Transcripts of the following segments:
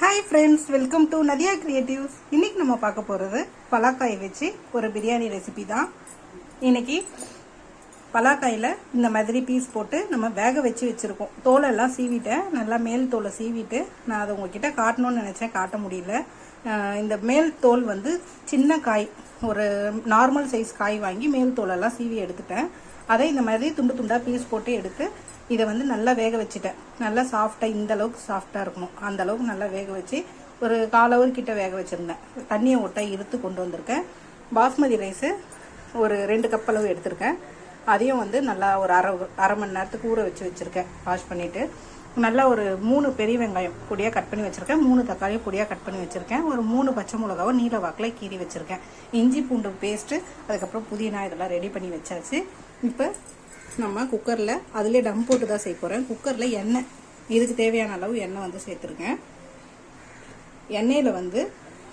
Hi friends welcome to Nadiya creatives இன்னைக்கு நம்ம பார்க்க போகிறது பலாக்காய் வச்சு ஒரு பிரியாணி ரெசிபி தான். இன்றைக்கி பலாக்காயில் இந்த மாதிரி பீஸ் போட்டு நம்ம வேக வச்சு வச்சுருக்கோம். தோலெல்லாம் சீவிட்டேன். நல்லா மேல் தோலை சீவிட்டு நான் அதை உங்ககிட்ட காட்டணும்னு நினச்சேன். காட்ட முடியல. இந்த மேல் தோல் வந்து சின்ன காய் ஒரு நார்மல் சைஸ் காய் வாங்கி மேல் தோலெல்லாம் சீவி எடுத்துட்டேன். அதை இந்த மாதிரி துண்டு துண்டாக பீஸ் போட்டு எடுத்து இதை வந்து நல்லா வேக வச்சுட்டேன். நல்லா சாஃப்டாக இந்த அளவுக்கு சாஃப்டாக இருக்கணும். அந்த அளவுக்கு நல்லா வேக வச்சு ஒரு கால் ஹவர் கிட்ட வேக வச்சுருந்தேன். தண்ணியை ஒட்டை இருத்து கொண்டு வந்திருக்கேன். பாஸ்மதி ரைஸு ஒரு ரெண்டு கப் அளவு எடுத்திருக்கேன். அதையும் வந்து நல்லா ஒரு அரை அரை மணி நேரத்துக்கு ஊற வச்சு வச்சுருக்கேன். வாஷ் பண்ணிவிட்டு நல்லா ஒரு மூணு பெரிய வெங்காயம் பொடியாக கட் பண்ணி வச்சுருக்கேன். மூணு தக்காளி பொடியாக கட் பண்ணி வச்சுருக்கேன். ஒரு மூணு பச்சை மிளகாவும் நீல வாக்கில் கீறி வச்சுருக்கேன். இஞ்சி பூண்டு பேஸ்ட்டு அதுக்கப்புறம் புதினா இதெல்லாம் ரெடி பண்ணி வச்சாச்சு. இப்போ நம்ம குக்கரில் அதுலேயே டம் போட்டு தான் செய்ய போகிறேன் குக்கரில் எண்ணெய் இதுக்கு தேவையான அளவு எண்ணெய் வந்து சேர்த்துருக்கேன். எண்ணெயில் வந்து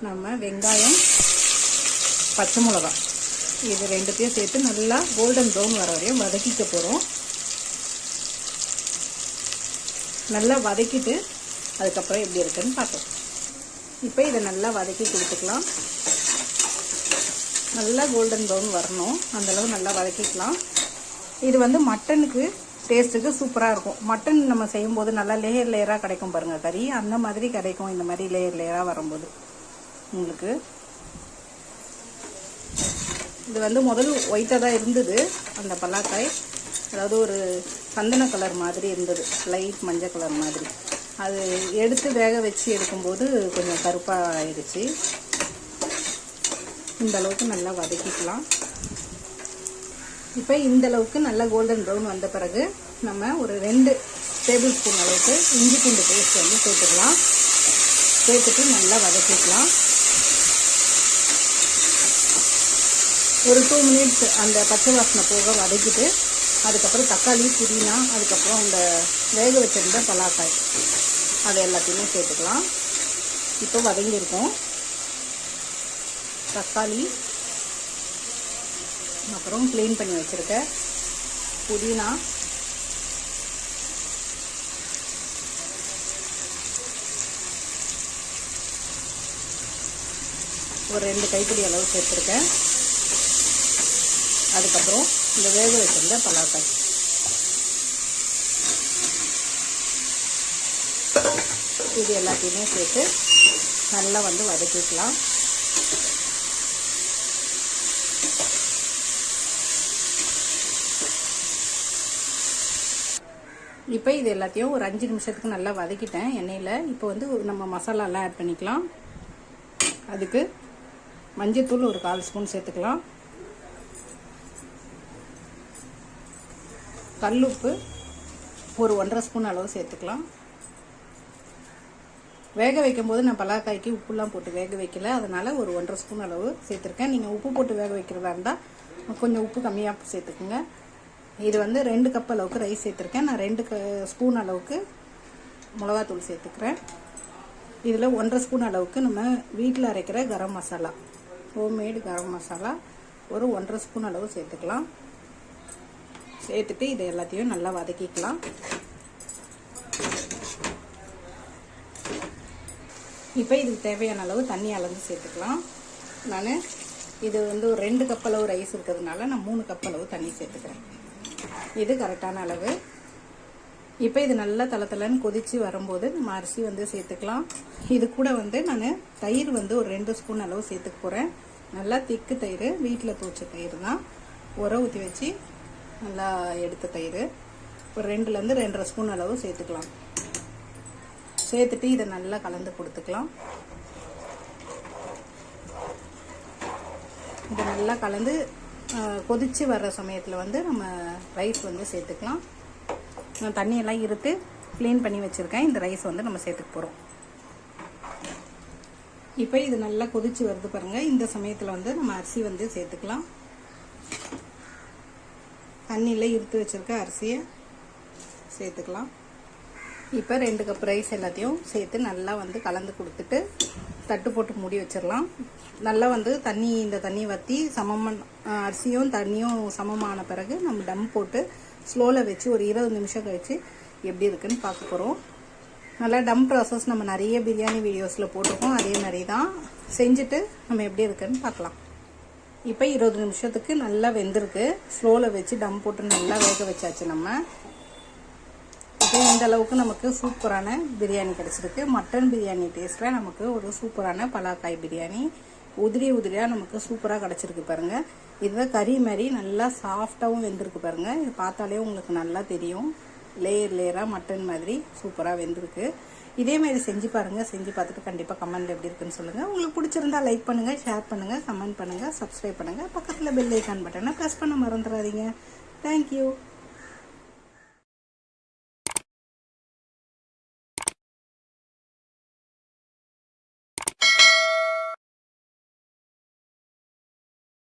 நம்ம வெங்காயம் பச்சை மிளகா இது ரெண்டுத்தையும் சேர்த்து நல்லா கோல்டன் ப்ரௌன் வர வரையும் வதக்கிக்க போகிறோம் நல்லா வதக்கிட்டு அதுக்கப்புறம் எப்படி இருக்குன்னு பார்த்தோம் இப்போ இதை நல்லா வதக்கி கொடுத்துக்கலாம். நல்லா கோல்டன் ப்ரௌன் வரணும். அந்தளவு நல்லா வதக்கிக்கலாம். இது வந்து மட்டனுக்கு டேஸ்ட்டுக்கு சூப்பராக இருக்கும். மட்டன் நம்ம செய்யும்போது நல்லா லேயர் லேயராக கிடைக்கும் பாருங்கள் கறி. அந்த மாதிரி கிடைக்கும் இந்த மாதிரி லேயர் லேயராக வரும்போது. உங்களுக்கு இது வந்து முதல் ஒயிட்டாக தான் இருந்தது அந்த பல்லாக்காய் அதாவது ஒரு சந்தன கலர் மாதிரி இருந்தது. லைட் மஞ்சள் கலர் மாதிரி. அது எடுத்து வேக வச்சு எடுக்கும்போது கொஞ்சம் கருப்பாக ஆயிடுச்சு இந்த அளவுக்கு நல்லா வதக்கிக்கலாம். இப்போ இந்த அளவுக்கு நல்லா கோல்டன் ப்ரௌன் வந்த பிறகு நம்ம ஒரு ரெண்டு டேபிள் ஸ்பூன் அளவுக்கு இஞ்சி பூண்டு பேஸ்ட் வந்து சேர்த்துக்கலாம். சேர்த்துட்டு நல்லா வதக்கிக்கலாம். ஒரு டூ மினிட்ஸ் அந்த பச்சை வாசனை போக வதக்கிட்டு அதுக்கப்புறம் தக்காளி புதினா அதுக்கப்புறம் அந்த வேக வச்சிருந்த பலாக்காய். அது எல்லாத்தையுமே சேர்த்துக்கலாம். இப்போ வதங்கியிருக்கோம். தக்காளி அப்புறம் க்ளீன் பண்ணி வச்சுருக்க புதினா. ஒரு ரெண்டு கைப்பிடி அளவு சேர்த்துருக்கேன். அதுக்கப்புறம் இந்த வேக வச்சிருந்த பலாக்காய் இது எல்லாத்தையுமே சேர்த்து நல்லா வந்து வதக்கிக்கலாம். இப்போ இது எல்லாத்தையும் ஒரு அஞ்சு நிமிஷத்துக்கு நல்லா வதக்கிட்டேன். எண்ணெயில் இப்போ வந்து நம்ம மசாலாலாம் ஆட் பண்ணிக்கலாம். அதுக்கு மஞ்சத்தூள் ஒரு கால் ஸ்பூன் சேர்த்துக்கலாம். கல்லுப்பு ஒரு ஒன்றரை ஸ்பூன் அளவு சேர்த்துக்கலாம். வேக வைக்கும்போது நான் பலாக்காய்க்கு உப்புலாம் போட்டு வேக வைக்கல. அதனால் ஒரு ஒன்றரை ஸ்பூன் அளவு சேர்த்துருக்கேன். நீங்கள் உப்பு போட்டு வேக வைக்கிறதா இருந்தால் கொஞ்சம் உப்பு கம்மியாக சேர்த்துக்குங்க. இது வந்து ரெண்டு கப் அளவுக்கு ரைஸ் சேர்த்துருக்கேன். நான் ரெண்டு க ஸ்பூன் அளவுக்கு மிளகாத்தூள் சேர்த்துக்கிறேன். இதில் ஒன்றரை ஸ்பூன் அளவுக்கு நம்ம வீட்டில் அரைக்கிற கரம் மசாலா ஹோம்மேடு கரம் மசாலா ஒரு ஒன்றரை ஸ்பூன் அளவு சேர்த்துக்கலாம். சேர்த்துட்டு இது எல்லாத்தையும் நல்லா வதக்கிக்கலாம். இப்போ இதுக்கு தேவையான அளவு தண்ணி அளந்து சேர்த்துக்கலாம். நான் இது வந்து ஒரு ரெண்டு கப் அளவு ரைஸ் இருக்கிறதுனால நான் மூணு கப் அளவு தண்ணி சேர்த்துக்கிறேன். இது கரெக்டான அளவு. இப்போ இது நல்லா தளத்தலன்னு கொதித்து வரும்போது நம்ம அரிசி வந்து சேர்த்துக்கலாம். இது கூட வந்து நான் தயிர் வந்து ஒரு ரெண்டு ஸ்பூன் அளவு சேர்த்துக்க போகிறேன் நல்லா திக்கு தயிர் வீட்டில் தூச்ச தயிர் தான் உரம் ஊற்றி வச்சு நல்லா எடுத்த தயிர். ஒரு ரெண்டுலேருந்து ரெண்டரை ஸ்பூன் அளவு சேர்த்துக்கலாம். சேர்த்துட்டு இதை நல்லா கலந்து கொடுத்துக்கலாம். இதை நல்லா கலந்து கொதித்து வர்ற சமயத்தில் வந்து நம்ம ரைஸ் வந்து சேர்த்துக்கலாம். நான் தண்ணியெல்லாம் இருத்து க்ளீன் பண்ணி வச்சுருக்கேன். இந்த ரைஸ் வந்து நம்ம சேர்த்துக்க போகிறோம் இப்போ இது நல்லா கொதிச்சு வருது பாருங்கள் இந்த சமயத்தில் வந்து நம்ம அரிசி வந்து சேர்த்துக்கலாம். தண்ணியில் இருத்து வச்சுருக்க அரிசியை சேர்த்துக்கலாம். இப்போ ரெண்டு கப் ரைஸ் எல்லாத்தையும் சேர்த்து நல்லா வந்து கலந்து கொடுத்துட்டு தட்டு போட்டு மூடி வச்சிடலாம். நல்லா வந்து தண்ணி இந்த தண்ணி வற்றி சமமான அரிசியும் தண்ணியும் சமமான பிறகு நம்ம டம் போட்டு ஸ்லோவில் வச்சு ஒரு இருபது நிமிஷம் கழித்து எப்படி இருக்குன்னு பார்க்க போகிறோம் நல்லா டம் ப்ராசஸ் நம்ம நிறைய பிரியாணி வீடியோஸில் போட்டிருக்கோம். அதே மாதிரி தான் செஞ்சுட்டு நம்ம எப்படி இருக்குன்னு பார்க்கலாம். இப்போ இருபது நிமிஷத்துக்கு நல்லா வெந்திருக்கு. ஸ்லோவில் வச்சு டம் போட்டு நல்லா வேக வச்சாச்சு நம்ம. இப்போ இந்த அளவுக்கு நமக்கு சூப்பரான பிரியாணி கிடச்சிருக்கு. மட்டன் பிரியாணி டேஸ்ட்டில் நமக்கு ஒரு சூப்பரான பலாக்காய் பிரியாணி. உதிரி உதிரியாக நமக்கு சூப்பராக கிடச்சிருக்கு பாருங்கள் இதுதான் கறி மாதிரி நல்லா சாஃப்டாகவும் வெந்திருக்கு பாருங்கள் இது பார்த்தாலே உங்களுக்கு நல்லா தெரியும். லேயர் லேயராக மட்டன் மாதிரி சூப்பராக வெந்திருக்கு. இதே மாதிரி செஞ்சு பாருங்கள் செஞ்சு பார்த்துட்டு கண்டிப்பாக கமெண்ட்டில் எப்படி இருக்குன்னு சொல்லுங்கள் உங்களுக்கு பிடிச்சிருந்தா லைக் பண்ணுங்கள் ஷேர் பண்ணுங்கள் கமெண்ட் பண்ணுங்கள் சப்ஸ்கிரைப் பண்ணுங்கள் பக்கத்தில் பெல் ஐக்கான் பட்டனை ப்ரெஸ் பண்ண மறந்துடாதீங்க. தேங்க்யூ